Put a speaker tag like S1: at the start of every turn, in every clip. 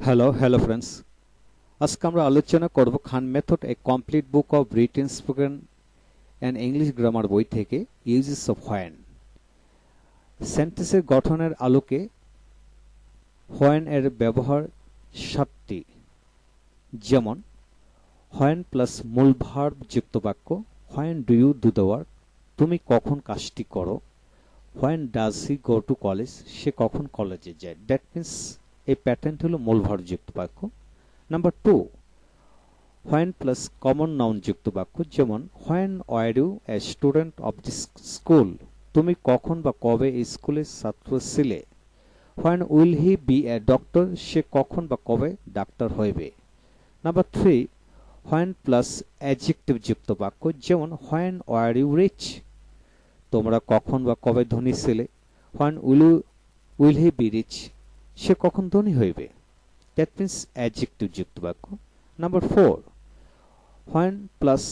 S1: Hello hello friends আজকে আমরা আলোচনা করব Khan method A complete book of written spoken and English grammar বই থেকে ইউজেস অফ হোয়েন সেন্টেন্সের গঠনের আলোকে হোয়েন এর ব্যবহার সাতটি। যেমন হোয়েন প্লাস মূল ভার্ব যুক্ত বাক্য when do you do the work তুমি কখন কাজটি করো when does he go to college সে কখন কলেজে যায়। দ্যাট মিন্স এই প্যাটার্নটি হলো মূল ভার্ব যুক্ত বাক্য। Number two when plus common noun যুক্ত বাক্য, যেমন when were you a student of this school তুমি কখন বা কবে স্কুলের ছাত্র ছিলে? When will he be a doctor সে কখন বা কবে ডাক্তার হইবে? Number three when plus adjective যুক্ত বাক্য, যেমন হোয়েন ওয়ার ইউ রিচ তোমরা কখন বা কবে ধনী ছিলে? When will will he be rich সে কখন ধনী হইবে? দ্যাট মিন্স অ্যাডজেক্টিভ যুক্ত বাক্য number four when plus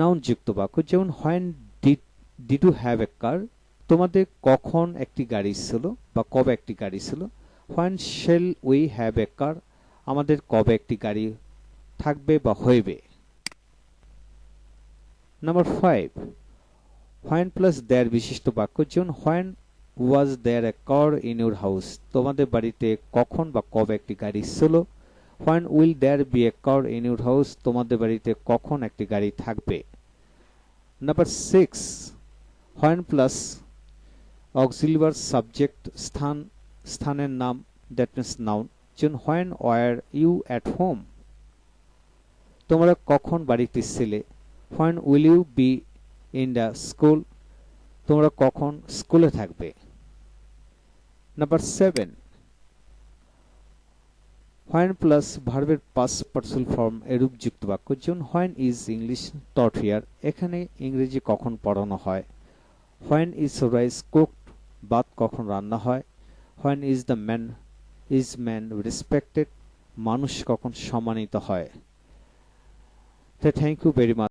S1: noun যুক্ত বাক্য যেমন when did you have a car তোমাদের কখন একটি গাড়ি ছিল বা কবে একটি গাড়ি ছিল? When shall we have a car আমাদের কবে একটি গাড়ি থাকবে বা হইবে? Number five when plus there বিশিষ্ট বাক্য, যেমন when was there a car in your house তোমাদের বাড়িতে কখন বা কবে একটি গাড়ি ছিল? When will there be a car in your house তোমাদের বাড়িতে কখন একটি গাড়ি থাকবে? Number six when plus auxiliary subject স্থান, স্থানের নাম দ্যাট মিন্স নাউন যেমন when were you at home তোমরা কখন বাড়িতে ছিলে? When will you be in the school তোমরা কখন স্কুলে থাকবে? নাম্বার সেভেন হোয়েন প্লাস ভার্বের পাস পার্সেল ফর্ম এরূপ যুক্ত বাক্য যেমন when is English taught here এখানে ইংরেজি কখন পড়ানো হয়? হোয়েন ইজ রাইস কুকড ভাত কখন রান্না হয়? When is the man is man respected মানুষ কখন সম্মানিত হয়? Thank you very much